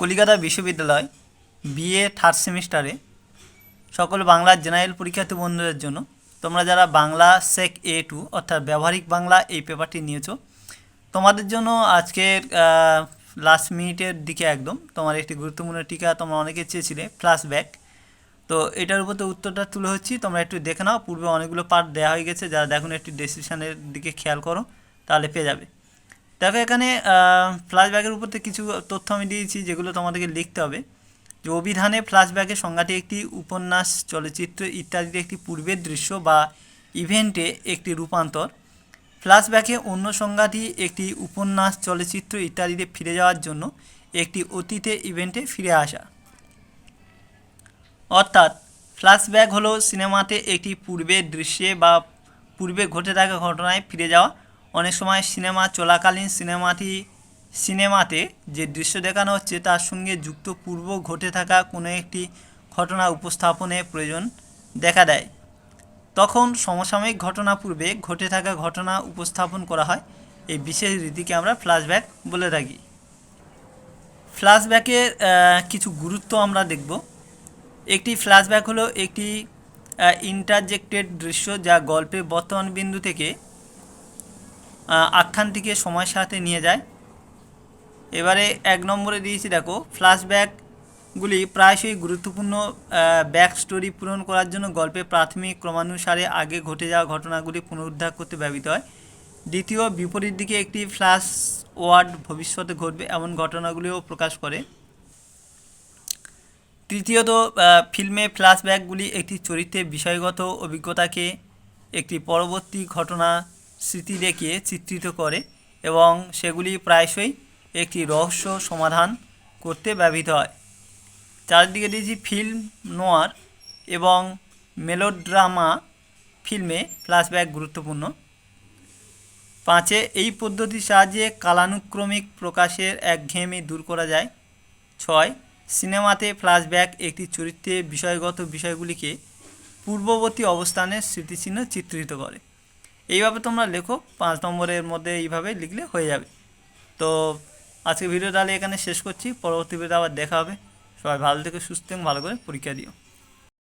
কলিকাতা বিশ্ববিদ্যালয় BA third সেমিস্টারে সকল বাংলার জেনারেল পরীক্ষার্থী বন্ধুদের জন্য তোমরা যারা বাংলা সেক এ টু অর্থাৎ ব্যবহারিক বাংলা এই পেপারটি নিয়েছো, তোমাদের জন্য আজকের লাস্ট মিনিটের দিকে একদম তোমার একটি গুরুত্বপূর্ণ টিকা তোমরা অনেকে চেয়েছিলে ফ্ল্যাশব্যাক তো এটার উপর তো উত্তরটা তুলে হচ্ছি তোমরা একটু দেখে নাও, পূর্বে অনেকগুলো পার্ট দেওয়া হয়ে গেছে, যারা দেখুন একটু ডেসক্রিপশানের দিকে খেয়াল করো, তাহলে পেয়ে যাবে। দেখো, এখানে ফ্ল্যাশব্যাকের উপর কিছু তথ্য আমি দিয়েছি যেগুলো তোমাদেরকে লিখতে হবে। যে অভিধানে ফ্ল্যাশব্যাকের সংজ্ঞাটি একটি উপন্যাস, চলচ্চিত্র ইত্যাদির একটি পূর্বের দৃশ্য বা ইভেন্টে একটি রূপান্তর। ফ্ল্যাশব্যাকে অন্য সংজ্ঞাটি একটি উপন্যাস, চলচ্চিত্র ইত্যাদিতে ফিরে যাওয়ার জন্য একটি অতীতে ইভেন্টে ফিরে আসা। অর্থাৎ ফ্ল্যাশব্যাক হলো সিনেমাতে একটি পূর্বের দৃশ্যে বা পূর্বে ঘটে থাকা ঘটনায় ফিরে যাওয়া অনেক সময় সিনেমা, চলাকালীন সিনেমাটি, সিনেমাতে যে দৃশ্য দেখানো হচ্ছে তার সঙ্গে যুক্ত পূর্ব ঘটে থাকা কোনো একটি ঘটনা উপস্থাপনের প্রয়োজন দেখা দেয়। তখন সমসাময়িক ঘটনা পূর্বে ঘটে থাকা ঘটনা উপস্থাপন করা হয়। এই বিশেষ রীতিকে আমরা ফ্ল্যাশব্যাক বলে থাকি। ফ্ল্যাশব্যাকের কিছু গুরুত্ব আমরা দেখব। একটি ফ্ল্যাশব্যাক হলো একটি ইন্টারজেক্টেড দৃশ্য যা গল্পের বর্তমান বিন্দু থেকে আখ্যানটিকে সময়ের সাথে নিয়ে যায়। এবারে এক নম্বরে দিয়েছি, দেখো ফ্ল্যাশব্যাকগুলি প্রায়শই গুরুত্বপূর্ণ ব্যাক স্টোরি পূরণ করার জন্য গল্পের প্রাথমিক ক্রমানুসারে আগে ঘটে যাওয়া ঘটনাগুলি পুনরুদ্ধার করতে ব্যবহৃত হয়। দ্বিতীয়, বিপরীত দিকে একটি ফ্ল্যাশ ওয়ার্ড ভবিষ্যতে ঘটবে এমন ঘটনাগুলিও প্রকাশ করে। তৃতীয়ত ফিল্মে ফ্ল্যাশব্যাকগুলি একটি চরিত্রের বিষয়গত অভিজ্ঞতাকে একটি পরবর্তী ঘটনা স্মৃতি দেখিয়ে চিত্রিত করে এবং সেগুলি প্রায়শই একটি রহস্য সমাধান করতে ব্যবহৃত হয়। চারিদিকে দিয়েছি ফিল্ম নোয়ার এবং মেলোড্রামা ফিল্মে ফ্ল্যাশব্যাক গুরুত্বপূর্ণ। পাঁচে, এই পদ্ধতির সাহায্যে কালানুক্রমিক প্রকাশের একঘেয়েমি দূর করা যায়। ছয়, সিনেমাতে ফ্ল্যাশব্যাক একটি চরিত্রের বিষয়গত বিষয়গুলিকে পূর্ববর্তী অবস্থানের স্মৃতিচিহ্ন চিত্রিত করে। এইভাবে তোমরা লেখো, পাঁচ নম্বরের মধ্যে এইভাবে লিখলে হয়ে যাবে। তো আজকে ভিডিও তাহলে এখানে শেষ করছি, পরবর্তী ভিডিও আবার দেখা হবে। সবাই ভালো থেকে, সুস্থ এবং ভালো করে পরীক্ষা দিও।